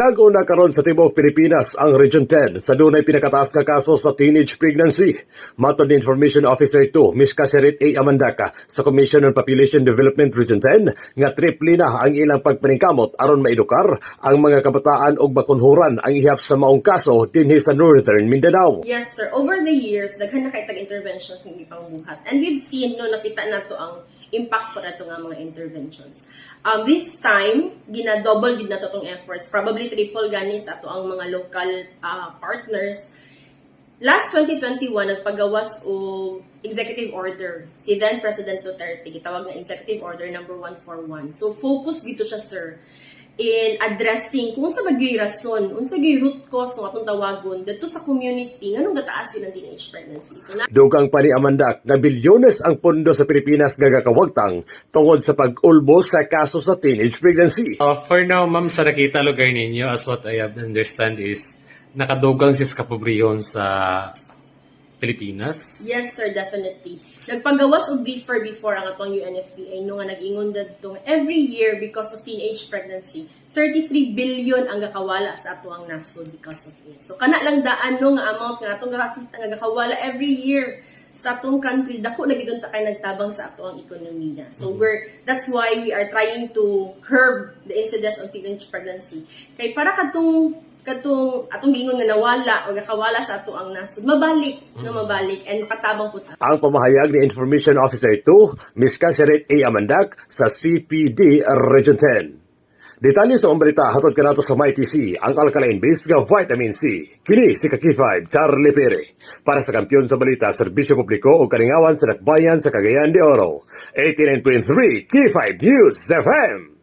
Naguna karon sa tibok Pilipinas ang Region 10 sa dunay pinakataas nga kaso sa teenage pregnancy. Matod ni Information Officer 2, Ms. Kasirit A. Amandaka sa Commission on Population Development Region 10 nga triple na ang ilang pagpaningkamot aron maedukar ang mga kabataan og makunhuran ang ihap sa maong kaso dinhi sa Northern Mindanao. Yes, sir. Over the years, daghan na kay tag-interventions hindi pang buhat. And we've seen, no, nakita na to ang impact para to nga mga interventions. Um, this time, gina-double gid na to tong efforts. Probably triple gani sa ato ang mga local ah, partners. Last 2021, nagpagawas og executive order. Si then President Duterte, gitawag nga executive order number 141. So, focus gito siya, sir, in addressing kung sa bagyo'y rason, unsa gyud root cause kung atong tawagon dito sa community nganong gataas yun ang teenage pregnancy. So na Dugang pa ni Amandak nga bilyones ang pondo sa Pilipinas nga gakawagtang tungod sa pag-ulbo sa kaso sa teenage pregnancy. Uh, for now, ma'am, sa nakita lugar ninyo, as what I have understand is, nakadugang si Scapobrion sa Pilipinas. Yes, sir, definitely. Nagpagawas og briefer before ang atong UNFPA no nga nag-ingon dadtong every year because of teenage pregnancy, 33 billion ang gakawala sa ato ang nasod because of it. So kana lang daan no nga amount nga atong gakakita nga gakawala every year sa atong country dako na gid ta kay nagtabang sa ato ang ekonomiya. So we're that's why we are trying to curb the incidence of teenage pregnancy. Kay para kadtong katong atong gingon nga nawala o gakawala sa ato ang nasod mabalik no mabalik and makatabang pud sa Ang pamahayag ni Information Officer 2, Ms. Kasiret A. Amandak sa CPD Region 10. Detalye sa mambalita hatod ka nato sa MyTC ang alkaline base nga vitamin C. Kini si Kaki5 Charlie Pere. Para sa kampiyon sa balita, serbisyo publiko o kalingawan sa Nakbayan sa Cagayan de Oro. 89.3 K5 News FM.